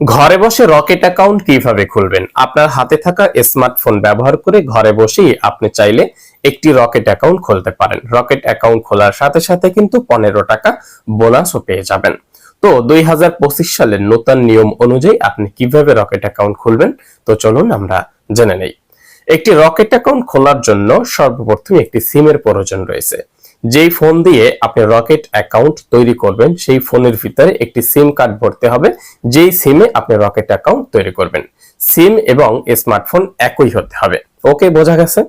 ঘরে বসে rocket account কীভাবে খুলবেন? আপনার হাতে থাকা স্মার্টফোন ব্যবহার করে ঘরে বসেই আপনি চাইলে একটি রকেট অ্যাকাউন্ট খুলতে পারেন। রকেট অ্যাকাউন্ট খোলার সাথে সাথে কিন্তু পনেরো টাকা বোনাসও পেয়ে যাবেন। তো দুই হাজার পঁচিশ সালের নতুন নিয়ম অনুযায়ী আপনি কীভাবে রকেট অ্যাকাউন্ট খুলবেন? তো চলুন আমরা জেনে নেই। একটি রকেট অ্যাকাউন্ট খোলার জন্য সর্বপ্রথম একটি সিমের প্রয়োজন রয়েছে। যেই ফোন দিয়ে আপনি রকেট অ্যাকাউন্ট তৈরি করবেন, সেই ফোনের ভিতরে একটি সিম কার্ড ভরতে হবে। যেই সিমে আপনি রকেট অ্যাকাউন্ট তৈরি করবেন। সিম এবং স্মার্টফোন একই হতে হবে। ওকে, বোঝা গেছে?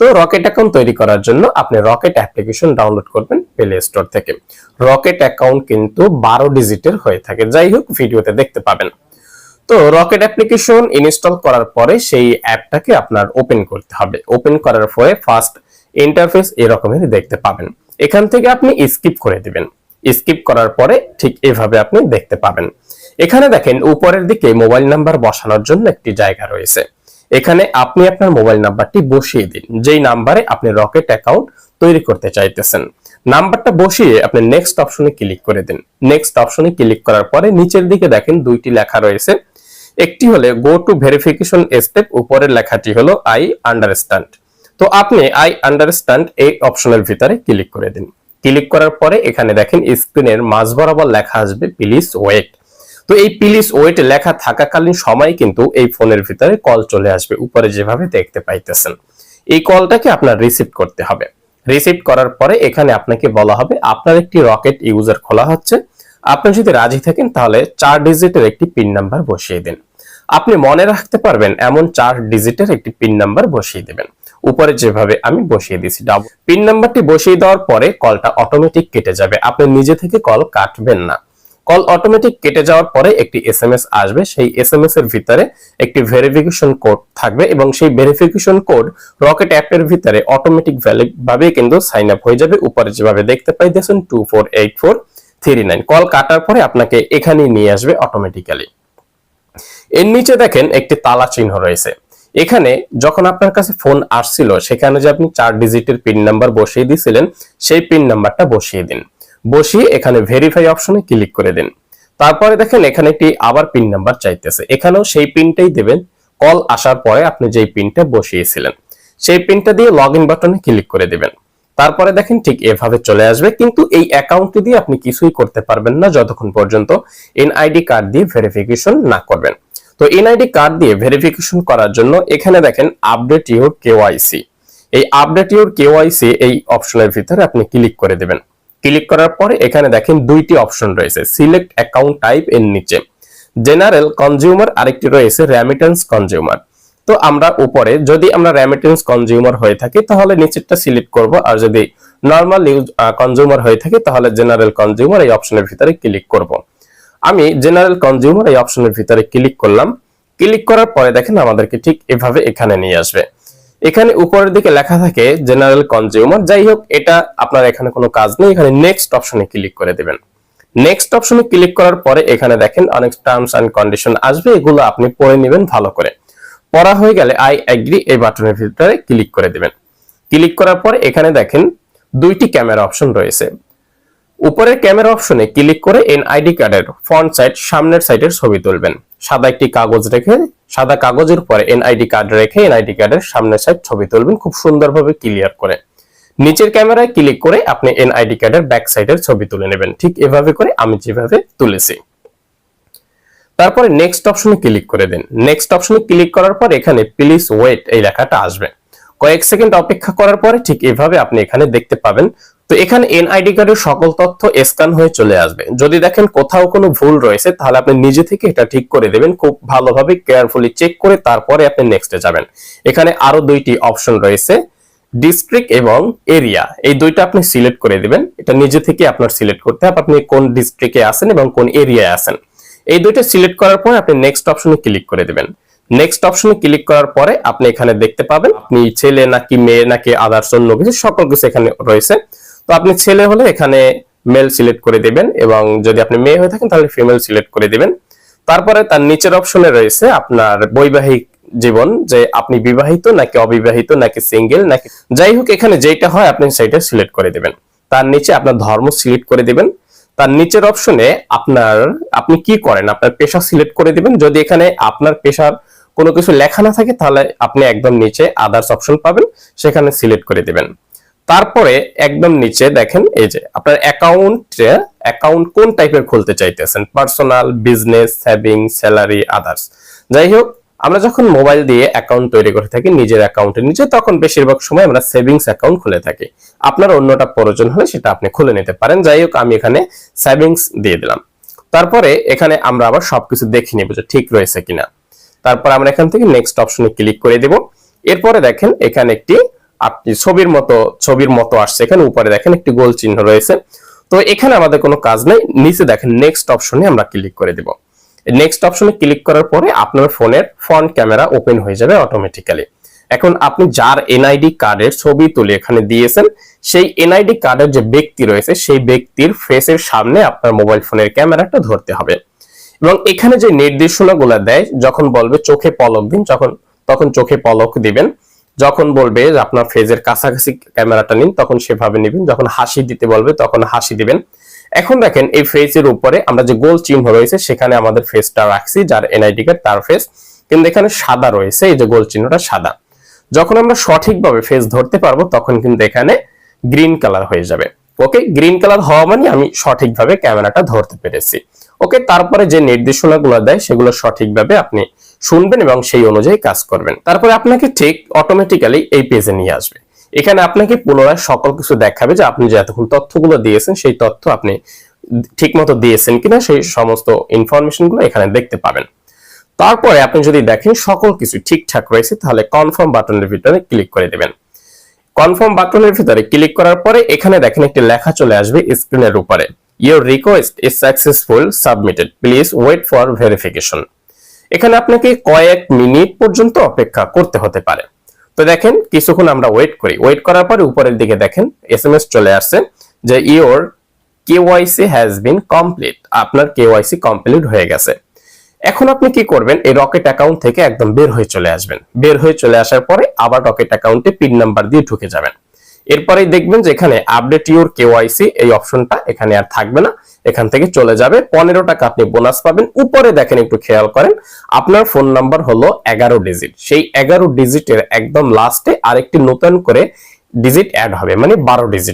তো রকেট অ্যাকাউন্ট তৈরি করার জন্য আপনি রকেট অ্যাপ্লিকেশন ডাউনলোড করবেন প্লে স্টোর থেকে। রকেট অ্যাকাউন্ট কিন্তু বারো ডিজিটের হয়ে থাকে। যাই হোক, ভিডিওতে দেখতে পাবেন। তো রকেট অ্যাপ্লিকেশন ইনস্টল করার পরে সেই অ্যাপটাকে আপনার ওপেন করতে হবে। ওপেন করার পরে ফার্স্ট ইন্টারফেস এরকমের দেখতে পাবেন। এখান থেকে আপনি স্কিপ করে দিবেন। স্কিপ করার পরে ঠিক এভাবে আপনি দেখতে পাবেন। এখানে দেখেন উপরের দিকে মোবাইল নাম্বার বসানোর জন্য একটি জায়গা রয়েছে। এখানে আপনি আপনার মোবাইল নাম্বারটি বসিয়ে দিন। যেই নাম্বারে আপনি রকেট অ্যাকাউন্ট তৈরি করতে চাইতেছেন। নাম্বারটা বসিয়ে আপনি নেক্সট অপশনে ক্লিক করে দিন। নেক্সট অপশনে ক্লিক করার পরে নিচের দিকে দেখেন দুইটি লেখা রয়েছে। একটি হলে গো টু ভেরিফিকেশন স্টেপ উপরের লেখাটি হলো আই আন্ডারস্ট্যান্ড তো আপনি আই আন্ডারস্ট্যান্ড এই অপশনের ভিতরে ক্লিক করে দিন। ক্লিক করার পরে এখানে দেখেন স্ক্রিনের মাঝ বরাবর লেখা আসবে প্লিজ ওয়েট তো এই প্লিজ ওয়েট লেখা থাকাকালীন সময় কিন্তু এই ফোনের ভিতরে কল চলে আসবে, উপরে যেভাবে দেখতে পাইতেছেন। এই কলটাকে আপনার রিসিভ করতে হবে। রিসিভ করার পরে এখানে আপনাকে বলা হবে, আপনার একটি রকেট ইউজার খোলা হচ্ছে। আপনি যদি রাজি থাকেন তাহলে চার ডিজিটের একটি পিন নাম্বার বসিয়ে দিন। আপনি মনে রাখতে পারবেন এমন চার ডিজিটের একটি পিন নাম্বার বসিয়ে দিবেন। উপরে যেভাবে আমি বসিয়ে দিয়েছি ডাবল পিন নাম্বারটি বসিয়ে দেওয়ার পরে কলটা অটোমেটিক কেটে যাবে। আপনি নিজে থেকে কল কাটবেন না। কল অটোমেটিক কেটে যাওয়ার পরে একটি এসএমএস আসবে। সেই এসএমএস এর ভিতরে একটি ভেরিফিকেশন কোড থাকবে এবং সেই ভেরিফিকেশন কোড রকেট অ্যাপের ভিতরে অটোমেটিক ভ্যালিড ভাবে কিন্তু সাইন আপ হয়ে যাবে। উপরে যেভাবে দেখতে পাই পাইতেছেন two four eight four three nine call কাটার পরে আপনাকে এখানেই নিয়ে আসবে অটোমেটিক্যালি এর নিচে দেখেন একটি তালা চিহ্ন রয়েছে। এখানে যখন আপনার কাছে ফোন আসছিল, সেখানে যে আপনি চার ডিজিটের পিন নাম্বার বসিয়ে দিয়েছিলেন, সেই পিন নাম্বারটা বসিয়ে দিন। বসিয়ে এখানে ভেরিফাই অপশনে ক্লিক করে দিন। তারপরে দেখেন এখানে একটি আবার পিন নাম্বার চাইতেছে। এখানেও সেই পিনটাই দেবেন। কল আসার পরে আপনি যেই পিনটা বসিয়েছিলেন, সেই পিনটা দিয়ে লগ বাটনে ক্লিক করে দিবেন। তারপরে দেখেন ঠিক এভাবে চলে আসবে, কিন্তু এই অ্যাকাউন্টটি দিয়ে আপনি কিছুই করতে পারবেন না যতক্ষণ পর্যন্ত এনআইডি কার্ড দিয়ে ভেরিফিকেশন না করবেন। তো এনআইডি কার্ড দিয়ে ভেরিফিকেশন করার জন্য এখানে দেখেন আপডেট ইউর কেওয়াইসি এই আপডেট ইউর কেওয়াইসি এই অপশনের ভিতরে আপনি ক্লিক করে দেবেন। ক্লিক করার পরে এখানে দেখেন দুইটি অপশন রয়েছে সিলেক্ট অ্যাকাউন্ট টাইপের নিচে। জেনারেল কনজিউমার আরেকটি রয়েছে রেমিটেন্স কনজিউমার তো আমরা উপরে, যদি আমরা রেমিটেন্স কনজিউমার হয়ে থাকি, তাহলে নিচেরটা সিলেক্ট করব, আর যদি নর্মাল ইউজ কনজিউমার হয়ে থাকি, তাহলে জেনারেল কনজিউমার এই অপশনের ভিতরে ক্লিক করব। আমি জেনারেল কনজিউমার এই অপশনের ভিতরে ক্লিক করলাম। ক্লিক করার পরে দেখেন আমাদেরকে ঠিক এভাবে এখানে নিয়ে আসবে। এখানে উপরের দিকে লেখা থাকে জেনারেল কনজিউমার যাই হোক, এটা আপনার এখানে কোনো কাজ নেই। এখানে নেক্সট অপশনে ক্লিক করে দিবেন। নেক্সট অপশনে ক্লিক করার পরে এখানে দেখেন অনেক টার্মস এন্ড কন্ডিশন আসবে। এগুলো আপনি পড়ে নেবেন ভালো করে। পড়া হয়ে গেলে আই এগ্রি এই বাটনের ভিতরে ক্লিক করে দিবেন। ক্লিক করার পরে এখানে দেখেন দুইটি ক্যামেরা অপশন রয়েছে। উপরের ক্যামেরা অপশনে ক্লিক করে এনআইডি কার্ডের ফ্রন্ট সাইড, সামনের সাইডের ছবি তুলবেন। সাদা একটি কাগজ রেখে, সাদা কাগজের পরে এনআইডি কার্ড রেখে এনআইডি কার্ডের সামনের সাইড ছবি তুলবেন খুব সুন্দরভাবে ক্লিয়ার করে। নিচের ক্যামেরায় ক্লিক করে আপনি এনআইডি কার্ডের ব্যাক সাইডের ছবি তুলে নেবেন। ঠিক এভাবে করে আমি যেভাবে তুলেছি। তারপরে নেক্সট অপশনে ক্লিক করে দিন। নেক্সট অপশনে ক্লিক করার পর এখানে প্লিজ ওয়েট এই লেখাটা আসবে। কয়েক সেকেন্ড অপেক্ষা করার পরে ঠিক এভাবে আপনি এখানে দেখতে পাবেন। তো এখানে এনআইডি কার্ডের সকল তথ্য স্ক্যান হয়ে চলে আসবে। যদি দেখেন কোথাও কোনো ভুল রয়েছে, তাহলে আপনি নিজে থেকে এটা ঠিক করে দেবেন। খুব ভালোভাবে কেয়ারফুলি চেক করে তারপরে আপনি নেক্সটে যাবেন। এখানে আরও দুইটি অপশন রয়েছে ডিস্ট্রিক্ট এবং এরিয়া এই দুইটা আপনি সিলেক্ট করে দিবেন। এটা নিজে থেকে আপনার সিলেক্ট করতে হবে। আপনি কোন ডিস্ট্রিক্টে আছেন এবং কোন এরিয়ায় আছেন। এই দুইটা সিলেক্ট করার পর আপনি নেক্সট অপশনে ক্লিক করে দিবেন। নেক্সট অপশনে ক্লিক করার পরে আপনি এখানে দেখতে পাবেন আপনি ছেলে নাকি মেয়ে নাকি আদার্স অন্য কিছু, সকল কিছু এখানে রয়েছে। তো আপনি ছেলে হলে এখানে মেল সিলেক্ট করে দিবেন এবং যদি আপনি মেয়ে হয়ে থাকেন তাহলে ফিমেল সিলেক্ট করে দিবেন। তারপরে তার নিচের অপশনে রয়েছে আপনার বৈবাহিক জীবন, যে আপনি বিবাহিত নাকি অবিবাহিত, নাকি সিঙ্গেল নাকি যাই হোক, এখানে যেটা হয় আপনি সেটা সিলেক্ট করে দিবেন। তার নিচে আপনার ধর্ম সিলেক্ট করে দিবেন। তার নিচের অপশনে আপনার, আপনি কি করেন? আপনার পেশা সিলেক্ট করে দিবেন। যদি এখানে আপনার পেশার কোনো কিছু লেখা না থাকে, তাহলে আপনি একদম নিচে আদার্স অপশন পাবেন, সেখানে সিলেক্ট করে দিবেন। তারপরে একদম নিচে দেখেন, এই যে আপনার অ্যাকাউন্ট অ্যাকাউন্ট কোন টাইপের খুলতে চাইতেছেন? Personal business saving salary others যাই হোক, আমরা যখন মোবাইল দিয়ে অ্যাকাউন্ট তৈরি করে থাকি, নিজের অ্যাকাউন্টের নিচে, তখন বেশিরভাগ সময় আমরা সেভিংস অ্যাকাউন্ট খুলে থাকি। আপনার অন্যটা প্রয়োজন হলে সেটা আপনি খুলে নিতে পারেন। যাই হোক, আমি এখানে সেভিংস দিয়ে দিলাম। তারপরে এখানে আমরা আবার সবকিছু দেখে নিব যে ঠিক রয়েছে কিনা। তারপর আমরা এখান থেকে নেক্সট অপশনে ক্লিক করে দেব। এরপরে দেখেন, এখানে একটি আপনি ছবির মতো ছবির মতো আসছে। এখানে উপরে দেখেন একটি গোল চিহ্ন রয়েছে। তো এখানে আমাদের কোনো কাজ নেই। নিচে দেখেন নেক্সট অপশনে আমরা ক্লিক করে দেব। নেক্সট অপশনে ক্লিক করার পরে আপনার ফোনের ফ্রন্ট ক্যামেরা ওপেন হয়ে যাবে অটোমেটিক্যালি এখন আপনি যার এনআইডি কার্ডের ছবি তুলে এখানে দিয়েছেন, সেই এনআইডি কার্ডের যে ব্যক্তি রয়েছে, সেই ব্যক্তির ফেসের সামনে আপনার মোবাইল ফোনের ক্যামেরাটা ধরতে হবে। এবং এখানে যে নির্দেশনাগুলো দেয়, যখন বলবে চোখে পলক দিন, যখন, তখন চোখে পলক দিবেন। যখন বলবে আপনার ফেজের কাছাকাছি ক্যামেরাটা নিন, তখন সেভাবে নিবেন। যখন হাসি দিতে বলবে, তখন হাসি দিবেন। এখন দেখেন, এই ফেসের উপরে আমরা যে গোল চিহ্ন রয়েছে, সেখানে আমাদের ফেসটা রাখছি, যার এনআইডি কার্ড তার ফেস কিন্তু এখানে সাদা রয়েছে, এই যে গোল চিহ্নটা সাদা। যখন আমরা সঠিকভাবে ফেস ধরতে পারব, তখন কিন্তু এখানে গ্রিন কালার হয়ে যাবে। ওকে গ্রিন কালার হওয়া মানে আমি সঠিকভাবে ক্যামেরাটা ধরতে পেরেছি। ওকে তারপরে যে নির্দেশনাগুলো দেয়, সেগুলো সঠিকভাবে আপনি শুনবেন এবং সেই অনুযায়ী কাজ করবেন। তারপরে আপনাকে ঠিক অটোমেটিক্যালি এই পেজে নিয়ে আসবে। এখানে আপনাকে পুনরায় সকল কিছু দেখাবে যে আপনি যে এতক্ষণ তথ্যগুলো দিয়েছেন, সেই তথ্য আপনি ঠিকমতো দিয়েছেন কিনা, সেই সমস্ত ইনফরমেশনগুলো এখানে দেখতে পাবেন। তারপরে আপনি যদি দেখেন সকল কিছু ঠিকঠাক রয়েছে, তাহলে কনফার্ম বাটনের ভিতরে ক্লিক করে দেবেন। কনফার্ম বাটনের ভিতরে ক্লিক করার পরে এখানে দেখেন একটি লেখা চলে আসবে স্ক্রিনের উপরে। Your request is successful submitted please wait for verification এখানে আপনাকে কয়েক মিনিট পর্যন্ত অপেক্ষা করতে হতে পারে। তো দেখেন, কিছুক্ষণ আমরা ওয়েট করি। ওয়েট করার পরে উপরের দিকে দেখেন এস এম এস চলে আসছে যে your KYC has been complete আপনার কে কেওয়াইসি কমপ্লিট হয়ে গেছে। এখন আপনি কি করবেন? এই রকেট অ্যাকাউন্ট থেকে একদম বের হয়ে চলে আসবেন। বের হয়ে চলে আসার পরে আবার রকেট অ্যাকাউন্টে পিন নাম্বার দিয়ে ঢুকে যাবেন। এরপরে দেখবেন যে এখানে আপডেট ইউর কেওয়াইসি এই অপশনটা এখানে আর থাকবে না। এখান থেকে চলে যাবে। পনেরো টাকা আপনি বোনাস পাবেন। উপরে দেখেন একটু খেয়াল করেন, আপনার ফোন নাম্বার হলো এগারো ডিজিট সেই এগারো ডিজিটের একদম লাস্টে আরেকটি নতুন করে ডিজিট অ্যাড হবে মানে বারো ডিজিট